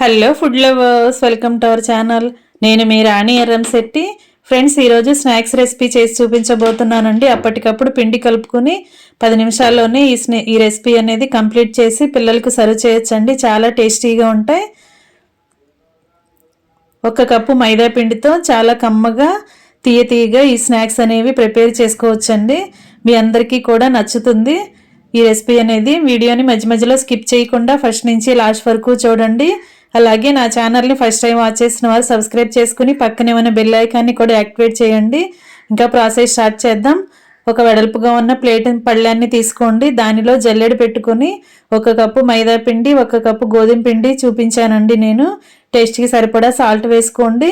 Hello food lovers welcome to our channel నేను మీ Rani Erram Shetty. Friends ఈరోజు స్నాక్స్ రెసిపీ చేసి చూపించబోతున్నానండి. అప్పటికప్పుడు పిండి కలుపుకొని పది నిమిషాల్లోనే ఈ స్నే ఈ రెసిపీ అనేది కంప్లీట్ చేసి పిల్లలకు సర్వ్ చేయొచ్చండి. చాలా టేస్టీగా ఉంటాయి. ఒక కప్పు మైదా పిండితో చాలా కమ్మగా తీయ తీయగా ఈ స్నాక్స్ అనేవి ప్రిపేర్ చేసుకోవచ్చండి. మీ అందరికీ కూడా నచ్చుతుంది. ఈ రెసిపీ అనేది వీడియోని మధ్య మధ్యలో స్కిప్ చేయకుండా ఫస్ట్ నుంచి లాస్ట్ వరకు చూడండి. అలాగే నా ఛానల్ని ఫస్ట్ టైం వాచ్ చేసిన వారు సబ్స్క్రైబ్ చేసుకుని పక్కనే ఉన్న బెల్ ఐకాన్ని కూడా యాక్టివేట్ చేయండి. ఇంకా ప్రాసెస్ స్టార్ట్ చేద్దాం. ఒక వెడల్పుగా ఉన్న ప్లేట్ పళ్ళాన్ని తీసుకోండి. దానిలో జల్లెడ పెట్టుకుని ఒక కప్పు మైదా పిండి ఒక కప్పు గోధుమ పిండి చూపించానండి నేను. టేస్ట్కి సరిపడా సాల్ట్ వేసుకోండి.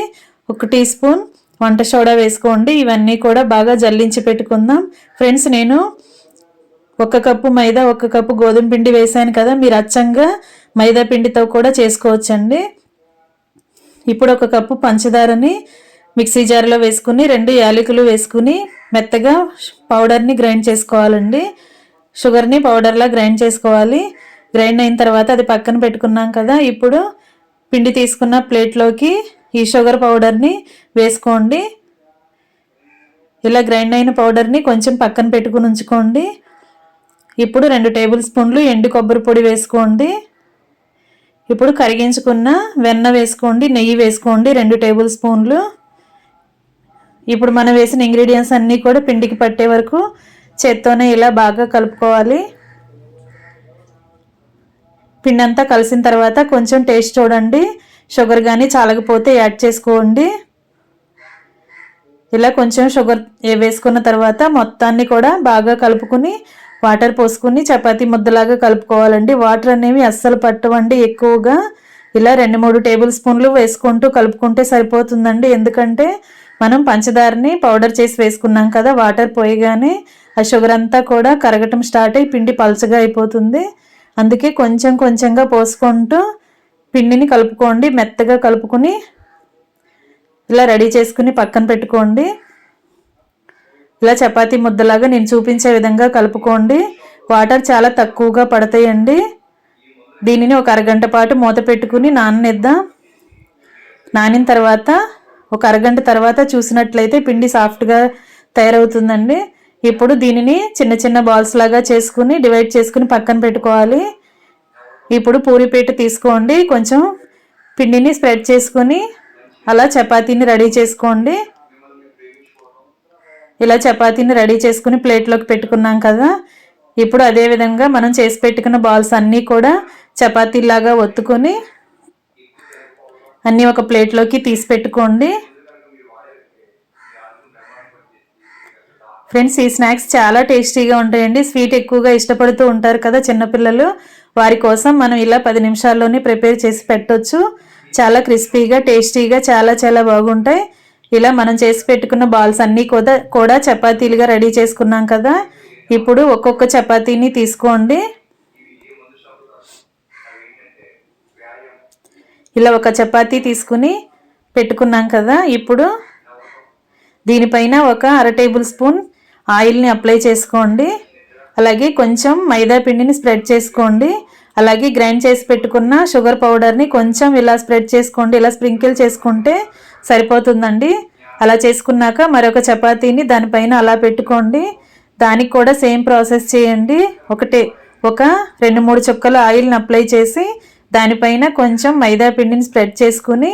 ఒక టీ స్పూన్ వంట సోడా వేసుకోండి. ఇవన్నీ కూడా బాగా జల్లించి పెట్టుకుందాం. ఫ్రెండ్స్ నేను ఒక కప్పు మైదా ఒక కప్పు గోధుమ పిండి వేసాను కదా మీరు అచ్చంగా మైదా పిండితో కూడా చేసుకోవచ్చండి. ఇప్పుడు ఒక కప్పు పంచదారని మిక్సీ జార్లో వేసుకుని రెండు యాలకులు వేసుకుని మెత్తగా పౌడర్ని గ్రైండ్ చేసుకోవాలండి. షుగర్ని పౌడర్లా గ్రైండ్ చేసుకోవాలి. గ్రైండ్ అయిన తర్వాత అది పక్కన పెట్టుకున్నాం కదా ఇప్పుడు పిండి తీసుకున్న ప్లేట్లోకి ఈ షుగర్ పౌడర్ని వేసుకోండి. ఇలా గ్రైండ్ అయిన పౌడర్ని కొంచెం పక్కన పెట్టుకుని ఉంచుకోండి. ఇప్పుడు రెండు టేబుల్ స్పూన్లు ఎండు కొబ్బరి పొడి వేసుకోండి. ఇప్పుడు కరిగించుకున్న వెన్న వేసుకోండి నెయ్యి వేసుకోండి రెండు టేబుల్ స్పూన్లు. ఇప్పుడు మనం వేసిన ఇంగ్రీడియంట్స్ అన్నీ కూడా పిండికి పట్టే వరకు చేత్తోనే ఇలా బాగా కలుపుకోవాలి. పిండి అంతా కలిసిన తర్వాత కొంచెం టేస్ట్ చూడండి. షుగర్ కానీ చాలకపోతే యాడ్ చేసుకోండి. ఇలా కొంచెం షుగర్ వేసుకున్న తర్వాత మొత్తాన్ని కూడా బాగా కలుపుకుని వాటర్ పోసుకుని చపాతి ముద్దలాగా కలుపుకోవాలండి. వాటర్ అనేవి అస్సలు పట్టవండి. ఎక్కువగా ఇలా రెండు మూడు టేబుల్ స్పూన్లు వేసుకుంటూ కలుపుకుంటే సరిపోతుందండి. ఎందుకంటే మనం పంచదారని పౌడర్ చేసి వేసుకున్నాం కదా వాటర్ పోయగానే ఆ షుగర్ అంతా కూడా కరగటం స్టార్ట్ అయ్యి పిండి పలచగా అయిపోతుంది. అందుకే కొంచెం కొంచెంగా పోసుకుంటూ పిండిని కలుపుకోండి. మెత్తగా కలుపుకొని ఇలా రెడీ చేసుకుని పక్కన పెట్టుకోండి. ఇలా చపాతీ ముద్దలాగా నేను చూపించే విధంగా కలుపుకోండి. వాటర్ చాలా తక్కువగా పడతాయండి. దీనిని ఒక అరగంట పాటు మూత పెట్టుకుని నాననిద్దాం. నానిన తర్వాత ఒక అరగంట తర్వాత చూసినట్లయితే పిండి సాఫ్ట్గా తయారవుతుందండి. ఇప్పుడు దీనిని చిన్న చిన్న బాల్స్ లాగా చేసుకుని డివైడ్ చేసుకుని పక్కన పెట్టుకోవాలి. ఇప్పుడు పూరిపేట తీసుకోండి. కొంచెం పిండిని స్ప్రెడ్ చేసుకొని అలా చపాతీని రెడీ చేసుకోండి. ఇలా చపాతీని రెడీ చేసుకుని ప్లేట్లోకి పెట్టుకున్నాం కదా. ఇప్పుడు అదే విధంగా మనం చేసి పెట్టుకున్న బాల్స్ అన్నీ కూడా చపాతీలాగా ఒత్తుకొని అన్నీ ఒక ప్లేట్లోకి తీసి పెట్టుకోండి. ఫ్రెండ్స్ ఈ స్నాక్స్ చాలా టేస్టీగా ఉంటాయండి. స్వీట్ ఎక్కువగా ఇష్టపడుతూ ఉంటారు కదా చిన్నపిల్లలు. వారి కోసం మనం ఇలా పది నిమిషాల్లోనే ప్రిపేర్ చేసి పెట్టొచ్చు. చాలా క్రిస్పీగా టేస్టీగా చాలా చాలా బాగుంటాయి. ఇలా మనం చేసి పెట్టుకున్న బాల్స్ అన్నీ కూడా కూడా చపాతీలుగా రెడీ చేసుకున్నాం కదా. ఇప్పుడు ఒక్కొక్క చపాతీని తీసుకోండి. ఇలా ఒక చపాతీ తీసుకుని పెట్టుకున్నాం కదా. ఇప్పుడు దీనిపైన ఒక అర టేబుల్ స్పూన్ ఆయిల్ని అప్లై చేసుకోండి. అలాగే కొంచెం మైదా పిండిని స్ప్రెడ్ చేసుకోండి. అలాగే గ్రైండ్ చేసి పెట్టుకున్న షుగర్ పౌడర్ని కొంచెం ఇలా స్ప్రెడ్ చేసుకోండి. ఇలా స్ప్రింకిల్ చేసుకుంటే సరిపోతుందండి. అలా చేసుకున్నాక మరొక చపాతీని దానిపైన అలా పెట్టుకోండి. దానికి కూడా సేమ్ ప్రాసెస్ చేయండి. ఒకటే ఒక రెండు మూడు చుక్కలు ఆయిల్ని అప్లై చేసి దానిపైన కొంచెం మైదా పిండిని స్ప్రెడ్ చేసుకుని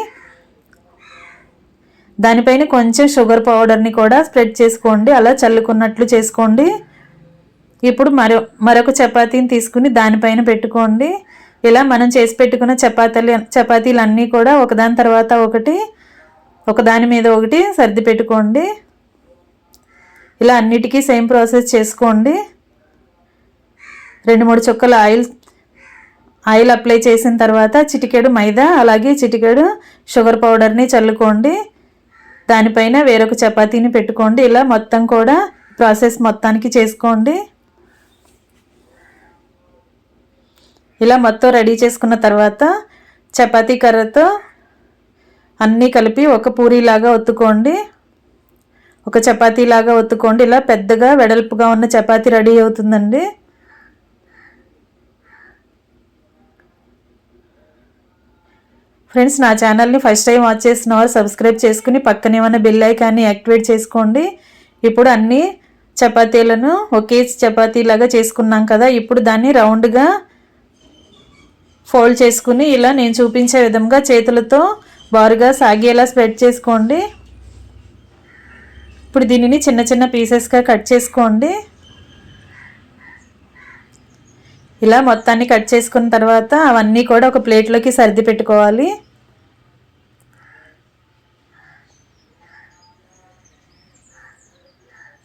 దానిపైన కొంచెం షుగర్ పౌడర్ని కూడా స్ప్రెడ్ చేసుకోండి. అలా చల్లుకున్నట్లు చేసుకోండి. ఇప్పుడు మరో మరొక చపాతీని తీసుకుని దానిపైన పెట్టుకోండి. ఇలా మనం చేసి పెట్టుకున్న చపాతీలు చపాతీలు అన్నీ కూడా ఒకదాని తర్వాత ఒకటి ఒకదాని మీద ఒకటి సర్ది పెట్టుకోండి. ఇలా అన్నిటికీ సేమ్ ప్రాసెస్ చేసుకోండి. రెండు మూడు చుక్కల ఆయిల్ ఆయిల్ అప్లై చేసిన తర్వాత చిటికెడు మైదా అలాగే చిటికెడు షుగర్ పౌడర్ని చల్లుకోండి. దానిపైన వేరొక చపాతీని పెట్టుకోండి. ఇలా మొత్తం కూడా ప్రాసెస్ మొత్తానికి చేసుకోండి. ఇలా మొత్తం రెడీ చేసుకున్న తర్వాత చపాతీ కర్రతో అన్నీ కలిపి ఒక పూరీలాగా ఒత్తుకోండి. ఒక చపాతీలాగా ఒత్తుకోండి. ఇలా పెద్దగా వెడల్పుగా ఉన్న చపాతీ రెడీ అవుతుందండి. ఫ్రెండ్స్ నా ఛానల్ని ఫస్ట్ టైం వాచ్ చేసిన వారు సబ్స్క్రైబ్ చేసుకుని పక్కనే ఉన్న బెల్ ఐకాన్ని యాక్టివేట్ చేసుకోండి. ఇప్పుడు అన్ని చపాతీలను ఒకే చపాతీలాగా చేసుకున్నాం కదా ఇప్పుడు దాన్ని రౌండ్గా ఫోల్డ్ చేసుకుని ఇలా నేను చూపించే విధంగా చేతులతో బారుగా సాగేలా స్ప్రెడ్ చేసుకోండి? ఇప్పుడు దీనిని చిన్న చిన్న పీసెస్గా కట్ చేసుకోండి. ఇలా మొత్తాన్ని కట్ చేసుకున్న తర్వాత అవన్నీ కూడా ఒక ప్లేట్లోకి సర్ది పెట్టుకోవాలి.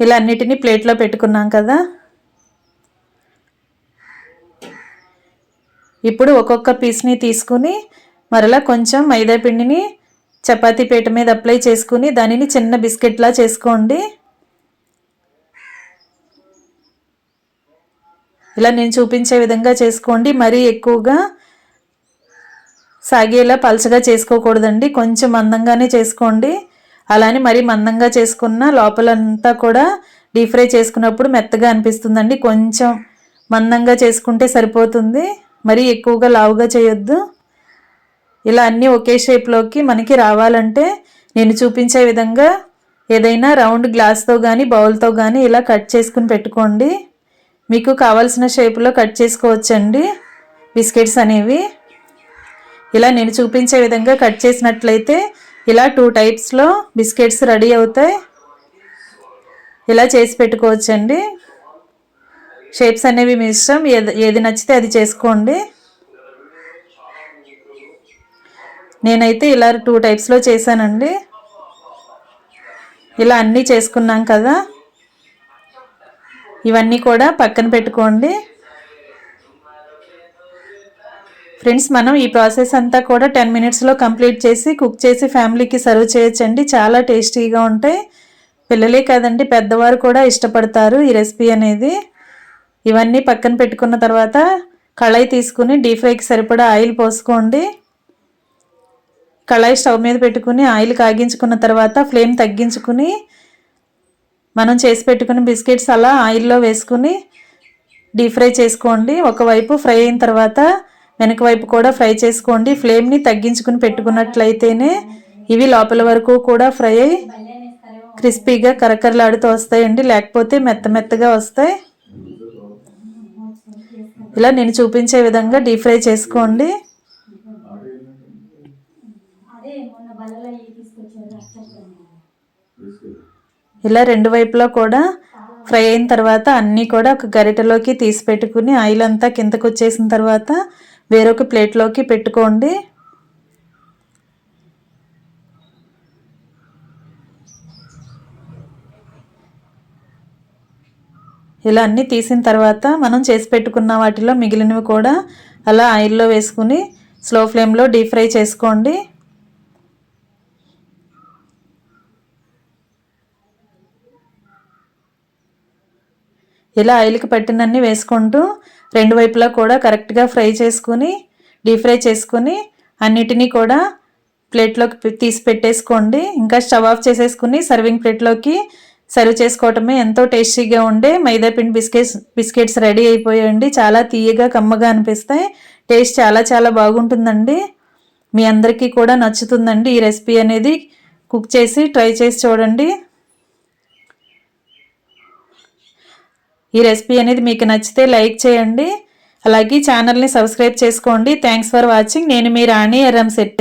ఇలా అన్నిటినీ ప్లేట్లో పెట్టుకున్నాం కదా. ఇప్పుడు ఒక్కొక్క పీస్ని తీసుకుని మరలా కొంచెం మైదా పిండిని చపాతీ పీట మీద అప్లై చేసుకుని దానిని చిన్న బిస్కెట్లా చేసుకోండి. ఇలా నేను చూపించే విధంగా చేసుకోండి. మరీ ఎక్కువగా సాగేలా పలచగా చేసుకోకూడదండి. కొంచెం మందంగానే చేసుకోండి. అలానే మరీ మందంగా చేసుకున్న లోపలంతా కూడా డీప్ ఫ్రై చేసుకున్నప్పుడు మెత్తగా అనిపిస్తుందండి. కొంచెం మందంగా చేసుకుంటే సరిపోతుంది. మరీ ఎక్కువగా లావుగా చేయొద్దు. ఇలా అన్నీ ఒకే షేప్లోకి మనకి రావాలంటే నేను చూపించే విధంగా ఏదైనా రౌండ్ గ్లాస్తో కానీ బౌల్తో కానీ ఇలా కట్ చేసుకుని పెట్టుకోండి. మీకు కావాల్సిన షేప్లో కట్ చేసుకోవచ్చండి. బిస్కెట్స్ అనేవి. ఇలా నేను చూపించే విధంగా కట్ చేసినట్లయితే ఇలా టూ టైప్స్లో బిస్కెట్స్ రెడీ అవుతాయి. ఇలా చేసి పెట్టుకోవచ్చండి. షేప్స్ అనేవి మీ ఇష్టం. ఏది ఏది నచ్చితే అది చేసుకోండి. నేనైతే ఇలా టూ టైప్స్లో చేశానండి. ఇలా అన్నీ చేసుకున్నాం కదా. ఇవన్నీ కూడా పక్కన పెట్టుకోండి. ఫ్రెండ్స్ మనం ఈ ప్రాసెస్ అంతా కూడా టెన్ మినిట్స్లో కంప్లీట్ చేసి కుక్ చేసి ఫ్యామిలీకి సర్వ్ చేయొచ్చండి. చాలా టేస్టీగా ఉంటాయి. పిల్లలే కదండి పెద్దవారు కూడా ఇష్టపడతారు ఈ రెసిపీ అనేది. ఇవన్నీ పక్కన పెట్టుకున్న తర్వాత కళాయి తీసుకుని డీప్ ఫ్రైకి సరిపడా ఆయిల్ పోసుకోండి. కళాయి స్టవ్ మీద పెట్టుకుని ఆయిల్ కాగించుకున్న తర్వాత ఫ్లేమ్ తగ్గించుకుని మనం చేసి పెట్టుకుని బిస్కెట్స్ అలా ఆయిల్లో వేసుకుని డీప్ ఫ్రై చేసుకోండి. ఒకవైపు ఫ్రై అయిన తర్వాత వెనక వైపు కూడా ఫ్రై చేసుకోండి. ఫ్లేమ్ని తగ్గించుకుని పెట్టుకున్నట్లయితేనే ఇవి లోపల వరకు కూడా ఫ్రై అయ్యి క్రిస్పీగా కరకరలాడుతూ వస్తాయండి. లేకపోతే మెత్త మెత్తగా వస్తాయి. ఇలా నేను చూపించే విధంగా డీప్ ఫ్రై చేసుకోండి. ఇలా రెండు వైపులా కూడా ఫ్రై అయిన తర్వాత అన్నీ కూడా ఒక గరిటెలోకి తీసి పెట్టుకుని ఆయిల్ అంతా కిందకు వచ్చేసిన తర్వాత వేరొక ప్లేట్లోకి పెట్టుకోండి. ఇలా అన్నీ తీసిన తర్వాత మనం చేసి పెట్టుకున్న వాటిలో మిగిలినవి కూడా అలా ఆయిల్లో వేసుకుని స్లో ఫ్లేమ్లో డీప్ ఫ్రై చేసుకోండి. ఇలా ఆయిల్కి పట్టినన్ని వేసుకుంటూ రెండు వైపులా కూడా కరెక్ట్గా ఫ్రై చేసుకుని డీప్ ఫ్రై చేసుకుని అన్నిటినీ కూడా ప్లేట్లోకి తీసి పెట్టేసుకోండి. ఇంకా స్టవ్ ఆఫ్ చేసేసుకుని సర్వింగ్ ప్లేట్లోకి సర్వ్ చేసుకోవటమే ఎంతో టేస్టీగా ఉండే మైదాపిండి బిస్కెట్స్ బిస్కెట్స్ రెడీ అయిపోయాయండి. చాలా తీయగా కమ్మగా అనిపిస్తాయి. టేస్ట్ చాలా చాలా బాగుంటుందండి. మీ అందరికీ కూడా నచ్చుతుందండి ఈ రెసిపీ అనేది. కుక్ చేసి ట్రై చేసి చూడండి. ఈ రెసిపీ అనేది మీకు నచ్చితే లైక్ చేయండి. అలాగే ఛానల్ని సబ్స్క్రైబ్ చేసుకోండి. థ్యాంక్స్ ఫర్ వాచింగ్ నేను మీ రాణి ఎర్రం సెట్